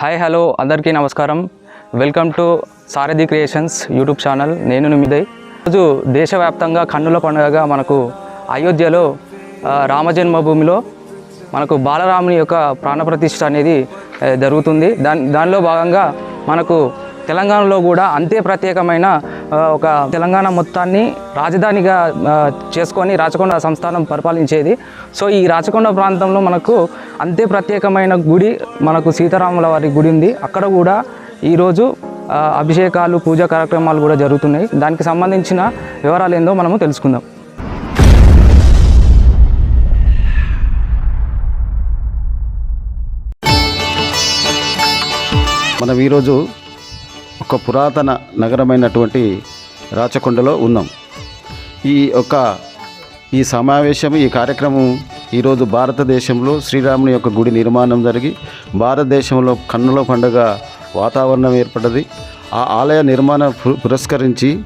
Hi hello అందరికీ నమస్కారం. Welcome to Sarathi creations YouTube channel. నేను నిమిదయ్ ఈరోజు దేశవ్యాప్తంగా కన్నుల పండుగగా మనకు అయోధ్యలో రామజన్మభూమిలో మనకు బాలరాముని యొక్క ప్రాణప్రతిష్ఠ అనేది జరుగుతుంది. దాని దానిలో భాగంగా మనకు తెలంగాణలో కూడా అంతే ప్రత్యేకమైన ఒక తెలంగాణ మొత్తాన్ని రాజధానిగా చేసుకొని రాచకొండ సంస్థానం పరిపాలించేది. సో ఈ రాచకొండ ప్రాంతంలో మనకు అంతే ప్రత్యేకమైన గుడి మనకు సీతారాముల వారి గుడి ఉంది. అక్కడ కూడా ఈరోజు అభిషేకాలు పూజా కార్యక్రమాలు కూడా జరుగుతున్నాయి. దానికి సంబంధించిన వివరాలు ఏందో మనము తెలుసుకుందాం. మనం ఈరోజు ఒక పురాతన నగరమైనటువంటి రాచకొండలో ఉన్నాం. ఈ యొక్క ఈ సమావేశం ఈ కార్యక్రమం ఈరోజు భారతదేశంలో శ్రీరాముని యొక్క గుడి నిర్మాణం జరిగి భారతదేశంలో కన్నుల పండుగ వాతావరణం ఏర్పడ్డది. ఆ ఆలయ నిర్మాణం పు- పురస్కరించి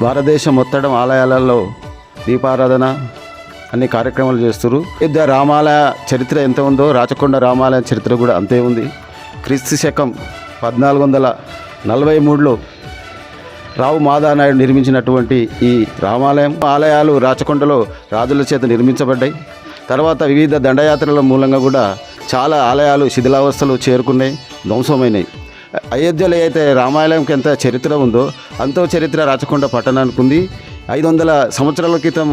భారతదేశం మొత్తం ఆలయాలలో దీపారాధన అన్ని కార్యక్రమాలు చేస్తారు. యుద్ధ రామాలయ చరిత్ర ఎంత ఉందో రాచకొండ రామాలయ చరిత్ర కూడా అంతే ఉంది. క్రీస్తు శకం పద్నాలుగు వందల నలభై మూడులో రావు మాదానాయుడు నిర్మించినటువంటి ఈ రామాలయం ఆలయాలు రాచకొండలో రాజుల చేత నిర్మించబడ్డాయి. తర్వాత వివిధ దండయాత్రల మూలంగా కూడా చాలా ఆలయాలు శిథిలావస్థలు చేరుకున్నాయి ధ్వంసమైనవి అయోధ్యలో అయితే రామాలయంకి ఎంత చరిత్ర ఉందో అంతో చరిత్ర రాచకొండ పట్టణానికి ఉంది. ఐదు వందల సంవత్సరాల క్రితం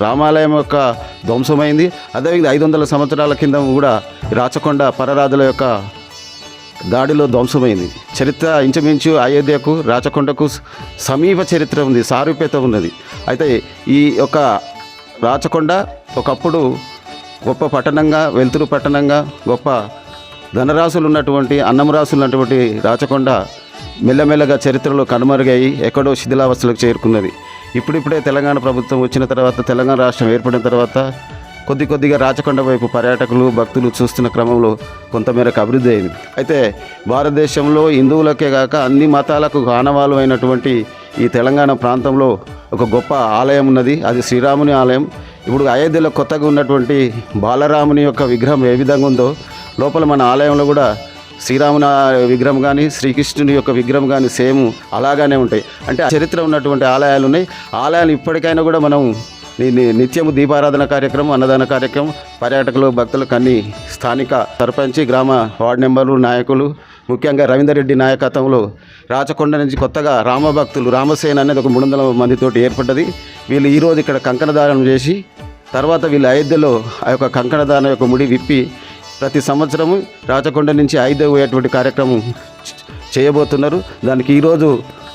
రామాలయం యొక్క ధ్వంసమైంది. అదేవిధంగా ఐదు వందల సంవత్సరాల కింద కూడా రాచకొండ పరరాజుల యొక్క దాడిలో ధ్వంసమైంది. చరిత్ర ఇంచుమించు అయోధ్యకు రాచకొండకు సమీప చరిత్ర ఉంది సారూప్యత ఉన్నది. అయితే ఈ యొక్క రాచకొండ ఒకప్పుడు గొప్ప పట్టణంగా వెలుతురు పట్టణంగా గొప్ప ధనరాశులు ఉన్నటువంటి అన్నం రాసులు ఉన్నటువంటి రాచకొండ మెల్లమెల్లగా చరిత్రలో కనుమరుగయి ఎక్కడో శిథిలావస్థలకు చేరుకున్నది. ఇప్పుడిప్పుడే తెలంగాణ ప్రభుత్వం వచ్చిన తర్వాత తెలంగాణ రాష్ట్రం ఏర్పడిన తర్వాత కొద్ది కొద్దిగా రాచకొండ వైపు పర్యాటకులు భక్తులు చూస్తున్న క్రమంలో కొంతమేరకు అభివృద్ధి అయింది. అయితే భారతదేశంలో హిందువులకే కాక అన్ని మతాలకు ఆనవాలు అయినటువంటి ఈ తెలంగాణ ప్రాంతంలో ఒక గొప్ప ఆలయం ఉన్నది. అది శ్రీరాముని ఆలయం. ఇప్పుడు అయోధ్యలో కొత్తగా ఉన్నటువంటి బాలరాముని యొక్క విగ్రహం ఏ విధంగా ఉందో లోపల మన ఆలయంలో కూడా శ్రీరాముని విగ్రహం కానీ శ్రీకృష్ణుని యొక్క విగ్రహం కానీ సేమ్ అలాగానే ఉంటాయి. అంటే ఆ చరిత్ర ఉన్నటువంటి ఆలయాలు ఉన్నాయి. ఆలయాలు ఇప్పటికైనా కూడా మనం నిత్యము దీపారాధన కార్యక్రమం అన్నదాన కార్యక్రమం పర్యాటకులు భక్తులకు అన్ని స్థానిక సర్పంచి గ్రామ వార్డు మెంబర్లు నాయకులు ముఖ్యంగా రవీందర్ రెడ్డి నాయకత్వంలో రాచకొండ నుంచి కొత్తగా రామభక్తులు రామసేన అనేది ఒక మూడు వందల మందితోటి ఏర్పడ్డది. వీళ్ళు ఈరోజు ఇక్కడ కంకణదానం చేసి తర్వాత వీళ్ళు అయోధ్యలో ఆ యొక్క కంకణదానం యొక్క ముడి విప్పి ప్రతి సంవత్సరము రాచకొండ నుంచి అయోధ్య పోయేటువంటి కార్యక్రమం చేయబోతున్నారు. దానికి ఈరోజు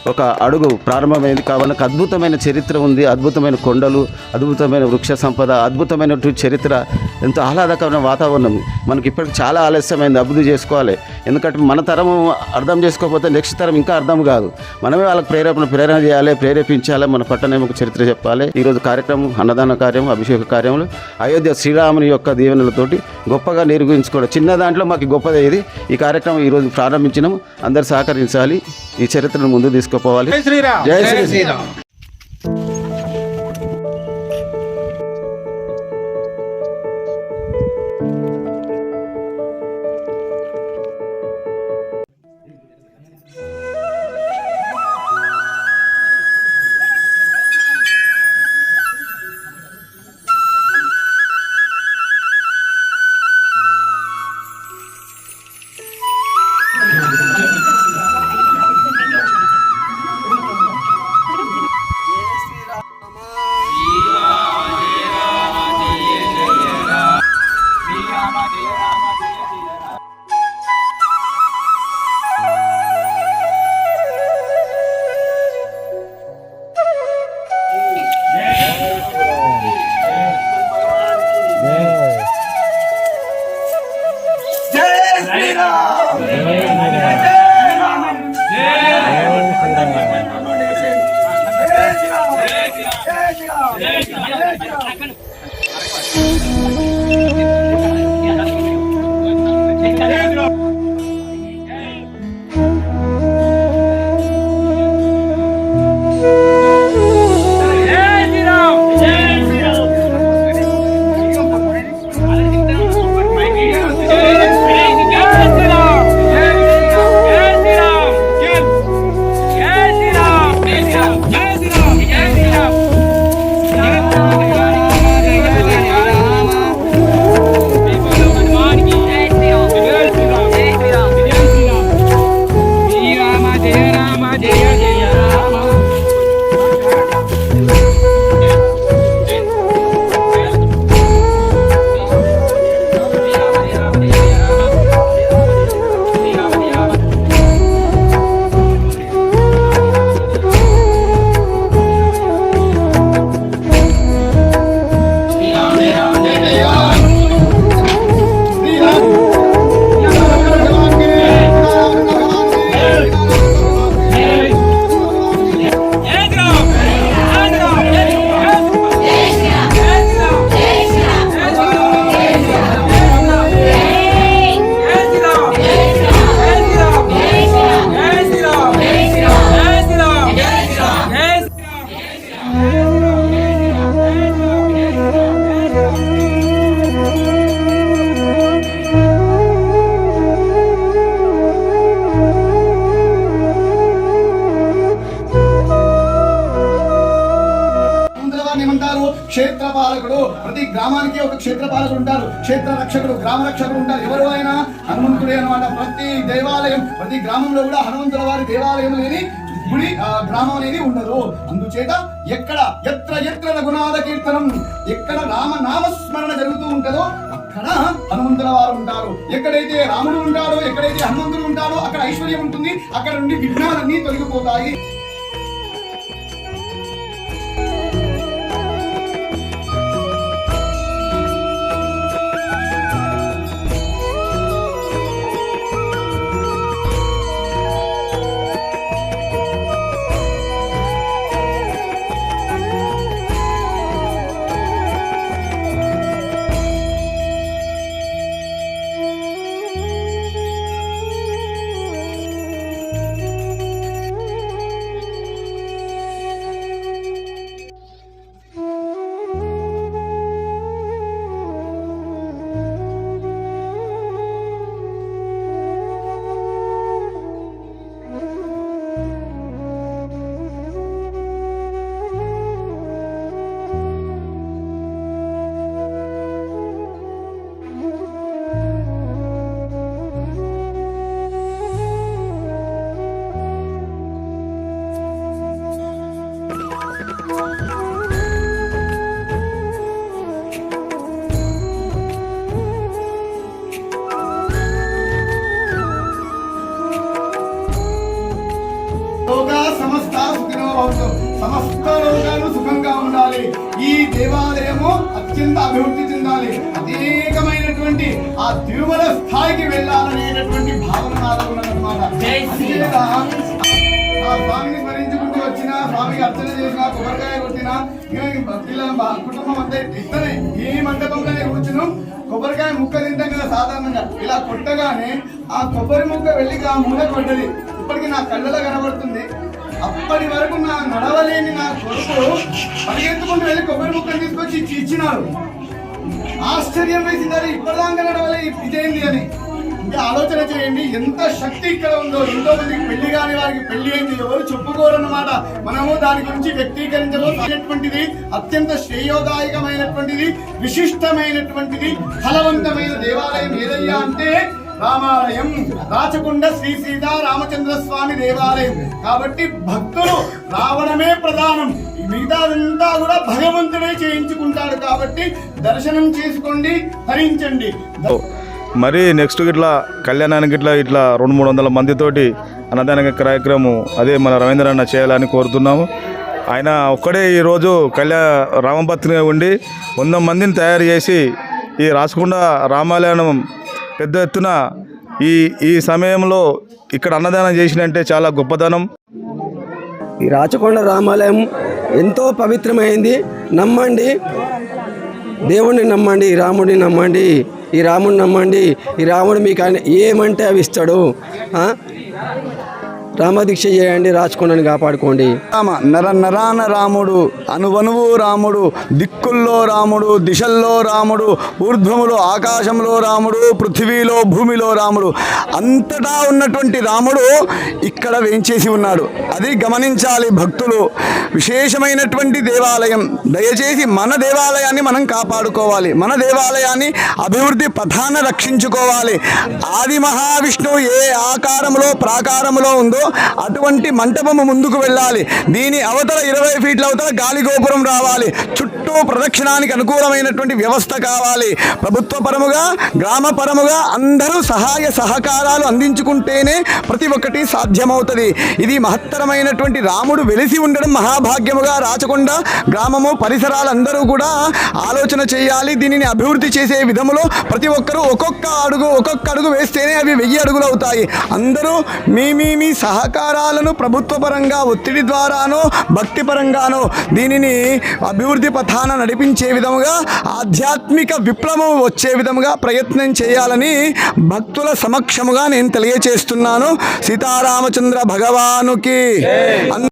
ఒక అడుగు ప్రారంభమైంది. కాబట్టి అద్భుతమైన చరిత్ర ఉంది. అద్భుతమైన కొండలు అద్భుతమైన వృక్ష సంపద అద్భుతమైనటువంటి చరిత్ర. ఎంతో ఆహ్లాదకరమైన వాతావరణం. మనకి ఇప్పటికి చాలా ఆలస్యమైంది. అభివృద్ధి చేసుకోవాలి. ఎందుకంటే మన తరం అర్థం చేసుకోకపోతే నెక్స్ట్ తరం ఇంకా అర్థం కాదు. మనమే వాళ్ళకి ప్రేరేపణ ప్రేరణ చేయాలి ప్రేరేపించాలి. మన పట్టణం ఒక చరిత్ర చెప్పాలి. ఈరోజు కార్యక్రమం అన్నదాన కార్యం అభిషేక కార్యములు అయోధ్య శ్రీరాముని యొక్క దీవెనలతోటి గొప్పగా నిర్వహించుకోవడం. చిన్న దాంట్లో మాకు గొప్పదే ఇది ఈ కార్యక్రమం ఈరోజు ప్రారంభించినాము. అందరు సహకరించాలి. ఈ చరిత్రను ముందు తీసుకుపోవాలి. జై శ్రీరామ్. జై శ్రీరామ్. జై శ్రీరామ్. ప్రతి గ్రామానికి ఒక క్షేత్రపాలకుడు ఉంటారు. క్షేత్ర రక్షకుడు గ్రామ రక్షకుడు ఉంటారు. ఎవరు అయినా హనుమంతుడే అనమాట ప్రతి దేవాలయం ప్రతి గ్రామంలో కూడా హనుమంతుల వారి దేవాలయం లేని గుడి ఆ, గ్రామం అనేది ఉండదు. అందుచేత ఎక్కడ ఎత్ర ఎత్ర రఘునాథ కీర్తనం ఎక్కడ రామ నామస్మరణ జరుగుతూ ఉంటుందో అక్కడ హనుమంతుల వారు ఉంటారు. ఎక్కడైతే రాముడు ఉంటాడో ఎక్కడైతే హనుమంతుడు ఉంటాడో అక్కడ ఐశ్వర్యం ఉంటుంది. అక్కడ నుండి విఘ్నాలన్నీ తొలగిపోతాయి. భవంతు సమస్త లోకాలు సుఖంగా ఉండాలి. ఈ దేవాలయము అత్యంత అభివృద్ధి చెందాలి. అనేకమైనటువంటి ఆ తిరుమల స్థాయికి వెళ్ళాలనేటటువంటి భావన నాలో ఉన్నదన్నమాట. ఆ స్వామిని స్మరించుకుంటూ వచ్చిన స్వామికి అర్చన చేసిన కొబ్బరికాయ కొట్టిన పిల్లల కుటుంబం అంతా ఇట్లనే ఈ మండపంలోనే కూర్చును కొబ్బరికాయ ముక్క తింటాం కదా సాధారణంగా. ఇలా కొట్టగానే ఆ కొబ్బరి ముక్క వెళ్ళి ఆ మూల కొట్టది ఇప్పటికి నా కళ్ళలో కనబడుతుంది. అప్పటి వరకు నా నడవలేని నా కొడుకు పరిగెత్తుకుంటూ వెళ్ళి కొబ్బరి ముక్కలు తీసుకొచ్చి ఇచ్చి ఇచ్చినారు ఆశ్చర్యం వేసిందని ఇప్పటిదాకా నడవలే ఇదేంది అని. ఇంకా ఆలోచన చేయండి ఎంత శక్తి ఇక్కడ ఉందో ఎంతో మందికి పెళ్ళి కాని వారికి పెళ్ళి అయింది ఎవరు చెప్పుకోరన్నమాట. మనము దాని గురించి వ్యక్తీకరించబోతున్నటువంటిది అత్యంత శ్రేయోదాయకమైనటువంటిది విశిష్టమైనటువంటిది ఫలవంతమైన దేవాలయం ఏదయ్యా అంటే రామాలయం రాచకొండ శ్రీ సీతా రామచంద్ర స్వామి దేవాలయం. కాబట్టి భక్తులు రావడమే ప్రధానం. మిగతాదంతా కూడా భగవంతుడే చేయించుకుంటాడు కాబట్టి దర్శనం చేసుకోండి ధరించండి. మరి నెక్స్ట్ ఇట్లా కళ్యాణానికి ఇట్లా ఇట్లా రెండు మూడు వందల మందితోటి అన్నదాన కార్యక్రమం అదే మన రవీంద్ర అన్న చేయాలని కోరుతున్నాము. ఆయన ఒక్కడే ఈరోజు కళ్యాణ రామభక్తిగా ఉండి వంద మందిని తయారు చేసి ఈ రాసుకుండా రామాలయం పెద్ద ఎత్తున ఈ ఈ సమయంలో ఇక్కడ అన్నదానం చేసినంటే చాలా గొప్పదనం. ఈ రాచకొండ రామాలయం ఎంతో పవిత్రమైంది. నమ్మండి. దేవుణ్ణి నమ్మండి రాముడిని నమ్మండి ఈ రాముడిని నమ్మండి ఈ రాముడు మీకు ఆయన ఏమంటే అవి ఇస్తాడు. రామదీక్ష చేయండి రాచకొండని కాపాడుకోండి. రామ నర నరాన రాముడు అనువనువు రాముడు దిక్కుల్లో రాముడు దిశల్లో రాముడు ఊర్ధ్వములో ఆకాశంలో రాముడు పృథివీలో భూమిలో రాముడు. అంతటా ఉన్నటువంటి రాముడు ఇక్కడ వేంచేసి ఉన్నాడు. అది గమనించాలి భక్తులు. విశేషమైనటువంటి దేవాలయం. దయచేసి మన దేవాలయాన్ని మనం కాపాడుకోవాలి. మన దేవాలయాన్ని అభివృద్ధి పథాన రక్షించుకోవాలి. ఆది మహావిష్ణువు ఏ ఆకారంలో ప్రాకారంలో ఉందో అటువంటి మంటపము ముందుకు వెళ్ళాలి. దీని అవతల ఇరవై ఫీట్ల అవతల గాలి గోపురం రావాలి. చుట్టూ ప్రదక్షిణానికి అనుకూలమైనటువంటి వ్యవస్థ కావాలి. ప్రభుత్వ పరముగా గ్రామ పరముగా అందరూ సహాయ సహకారాలు అందించుకుంటేనే ప్రతి ఒక్కటి సాధ్యమవుతుంది. ఇది మహత్తరమైనటువంటి రాముడు వెలిసి ఉండడం మహాభాగ్యముగా రాచకొండ గ్రామము పరిసరాలందరూ కూడా ఆలోచన చేయాలి. దీనిని అభివృద్ధి చేసే విధములో ప్రతి ఒక్కరూ ఒక్కొక్క అడుగు ఒక్కొక్క అడుగు వేస్తేనే అవి వెయ్యి అడుగులు అవుతాయి. అందరూ మీ మీ మీ సహకారాలను ప్రభుత్వ పరంగా ఒత్తిడి ద్వారానో భక్తి పరంగానో దీనిని అభివృద్ధి పథాన నడిపించే విధముగా ఆధ్యాత్మిక విప్లవం వచ్చే విధముగా ప్రయత్నం చేయాలని భక్తుల సమక్షముగా నేను తెలియచేస్తున్నాను. సీతారామచంద్ర భగవానుకి.